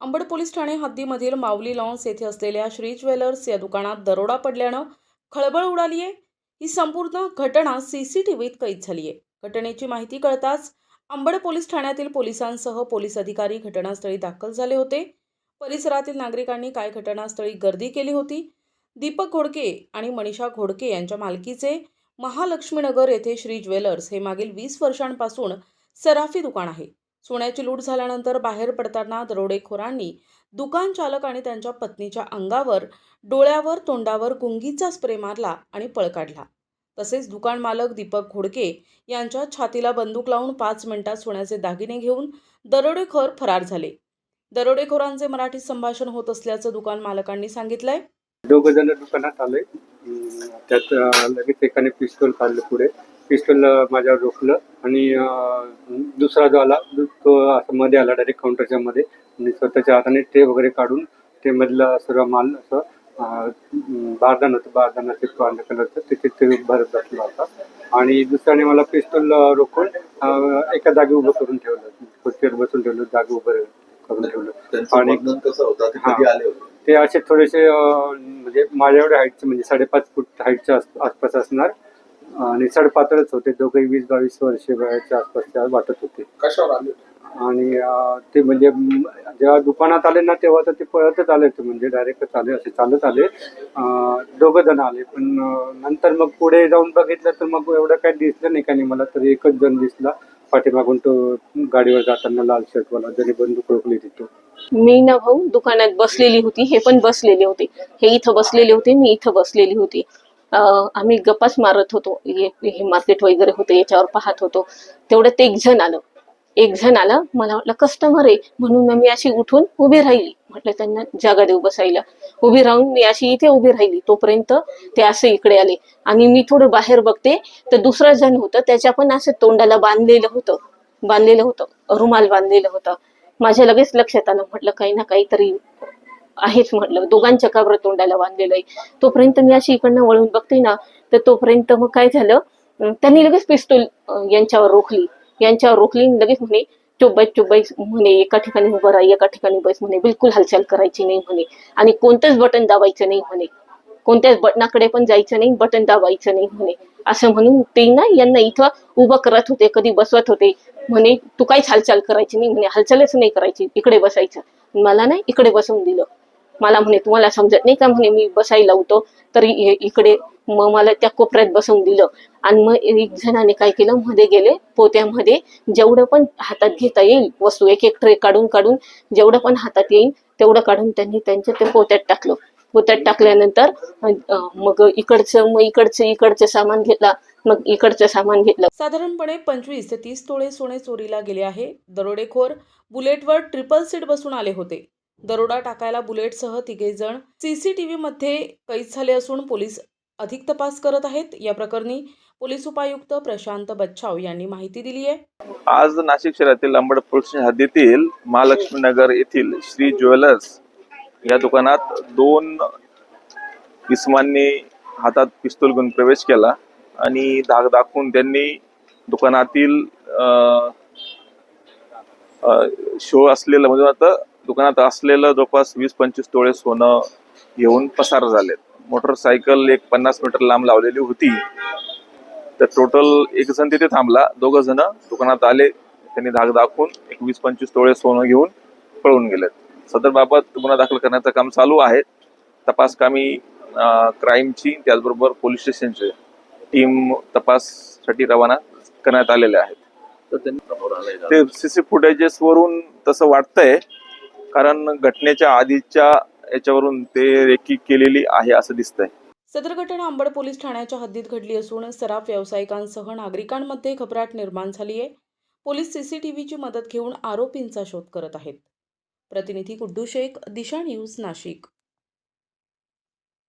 Ambad police ठाणे हद्दीमधील Mauli lawns येथे असलेल्या श्री ज्वेलर्स या दुकानात दरोडा पडल्यानं खळबळ उडाली आहे ही संपूर्ण घटना सी सी टी व्हीत कैद झाली आहे घटनेची माहिती कळताच अंबड पोलीस ठाण्यातील पोलिसांसह पोलीस अधिकारी घटनास्थळी दाखल झाले होते. परिसरातील नागरिकांनी काय घटनास्थळी गर्दी केली होती? दीपक घोडके आणि मनीषा घोडके यांच्या मालकीचे महालक्ष्मीनगर येथे श्री ज्वेलर्स हे मागील वीस वर्षांपासून सराफी दुकान आहे. सोन्याची लूट झाल्यानंतर बाहेर पडताना दरोडेखोरांनी दुकान चालक आणि त्यांच्या पत्नीच्या अंगावर डोळ्यावर तोंडावर गुंगीचा स्प्रे मारला आणि पळ काढला. तसेच दुकान मालक दीपक घोडके यांच्या छातीला बंदूक लावून पाच मिनिटात सोन्याचे दागिने घेऊन दरोडेखोर फरार झाले. दरोडेखोरांचे मराठीत संभाषण होत असल्याचं दुकान मालकांनी सांगितलंय. दोघ जण दुकानात आले. त्यात लगेच एकाने पिस्तूल काढलं पुढे. पिस्तूल अं, माझ्यावर रोखलं आणि दुसरा जो आला तो- असं मध्ये आला डायरेक्ट काउंटरच्या मध्ये. आणि स्वतःच्या हाताने ट्रे वगैरे काढून ते मधलं सर्व माल असं बारदान होतं बारदान असे पांढऱ्या कलरचं त्याचे ते भरत बसला होता. आणि दुसऱ्याने मला पिस्तूल अं, रोखून एका जागी उभं करून ठेवलं. खुर्चीवर बसून ठेवलं जागी उभं करून ठेवलं. आणि- ते असे थोडेसे म्हणजे माझ्या एवढ्या हाईटचे म्हणजे साडेपाच फूट हाईटच्या आस- आसपास असणार. आणि साडेपातळच होते. दोघे वीस बावीस वर्षे वयाच्या आसपासच्या वाटत होते. कशावर आले होते? आणि अं, ते म्हणजे म, जेव्हा दुकानात आले ना तेव्हा तर ते पळतच आले होते. म्हणजे डायरेक्टच आले असे चालत आले. दोघं जण आले. पण अं, नंतर मग पुढे जाऊन बघितलं तर मग एवढं काही दिसलं नाही काही मला. तरी एकच जण दिसला. पाठीमागून तो गाडीवर जाताना लाल शर्टवाला. ज्याने बंदूक रोखली तिथं. मी ना भाऊ दुकानात बसलेली होती. हे पण बसलेले होते. हे इथं बसलेले होते. मी इथं बसलेली होती. आम्ही गप्पाच मारत होतो. हे मार्केट वगैरे होते याच्यावर पाहत होतो. तेवढ्यात एक जण आलं. एक जण आला मला वाटलं कस्टमर आहे. म्हणून मी अशी उठून उभी राहिली. म्हटलं त्यांना जागा देऊ बसायला. उभी राहून मी अशी इथे उभी राहिली. तोपर्यंत ते असे इकडे आले. आणि मी थोडं बाहेर बघते तर दुसरा जण होतं. त्याच्या पण असं तोंडाला बांधलेलं होतं. बांधलेलं होतं. रुमाल बांधलेलं होतं. माझ्या लगेच लक्षात आलं. म्हटलं काही ना काहीतरी आहेच म्हटलं. दोघांच्या काबर तोंडाला बांधलेलं आहे. तोपर्यंत मी अशी इकडनं वळून बघते ना तर तोपर्यंत मग काय झालं? त्यांनी लगेच पिस्तूल यांच्यावर रोखली. यांच्यावर रोखली लगेच म्हणे चुप बैस म्हणे एका ठिकाणी उभं राहा एका ठिकाणी बस म्हणे बिलकुल हालचाल करायची नाही म्हणे. आणि कोणतंच बटन दाबायचं नाही म्हणे. कोणत्याच बटनाकडे पण जायचं नाही बटन दाबायचं नाही म्हणे. असं म्हणून ते ना यांना इथं उभं करत होते कधी बसवत होते. म्हणे तू काहीच हालचाल करायची नाही म्हणे हालचालच नाही करायची इकडे बसायचं. मला ना इकडे बसवून दिलं. मला म्हणे तुम्हाला समजत नाही का? म्हणे मी बसायला होतो. तरी इकडे मग मला त्या कोपऱ्यात बसवून दिलं. आणि मग एक जणाने काय केलं मध्ये गेले पोत्यामध्ये जेवढं पण हातात घेता येईल वस्तू एक एक ट्रे काढून काढून जेवढं पण हातात येईल तेवढं काढून त्यांनी त्यांच्या ते पोत्यात टाकलं. पोत्यात टाकल्यानंतर मग इकडचं मग इकडचं इकडचं सामान घेतला मग इकडचं सामान घेतलं. साधारणपणे पंचवीस ते तीस तोळे सोने चोरीला गेले आहे. दरोडेखोर बुलेटवर ट्रिपल सीट बसून आले होते. दरोडा टाकायला बुलेटसह तिघे जण. सीसीटीव्ही मध्ये कैद झाले असून पोलीस अधिक तपास करत आहेत. या प्रकरणी पोलीस उपायुक्त प्रशांत बच्छाव यांनी माहिती दिली आहे. आज नाशिक शहरातील अंबड पोलीस हद्दीतील महालक्ष्मी नगर येथील श्री ज्वेलर्स या दुकानात दोन इस्मांनी हातात पिस्तूल घेऊन प्रवेश केला आणि धाक दाखवून त्यांनी दुकानातील शो असलेलं म्हणजे आता दुकानात असलेलं जवळपास वीस पंचवीस तोळे सोनं घेऊन पसार झालेत. मोटरसायकल एक पन्नास मीटर लांब लावलेली होती. तर टोटल एक जण तिथे थांबला. दोघं जण दुकानात आले. त्यांनी धाक दाखवून एक वीस पंचवीस तोळे सोनं घेऊन पळून गेलेत. सदर बाबत गुन्हा दाखल करण्याचं काम चालू आहे. तपास कामी क्राईमची त्याचबरोबर पोलीस स्टेशनचे टीम तपाससाठी रवाना करण्यात आलेले आहेत? ते सीसी फुटेजेस वरून तसं वाटतंय. कारण घटनेच्या आधीच्या याच्यावरून ते रेकी केलेली आहे असं दिसतंय. सदर घटना अंबड पोलीस ठाण्याच्या हद्दीत घडली असून सराफ व्यावसायिकांसह नागरिकांमध्ये घबराट निर्माण झाली आहे. पोलीस सीसीटीव्हीची मदत घेऊन आरोपींचा शोध करत आहेत. प्रतिनिधी गुड्डू शेख दिशा न्यूज नाशिक.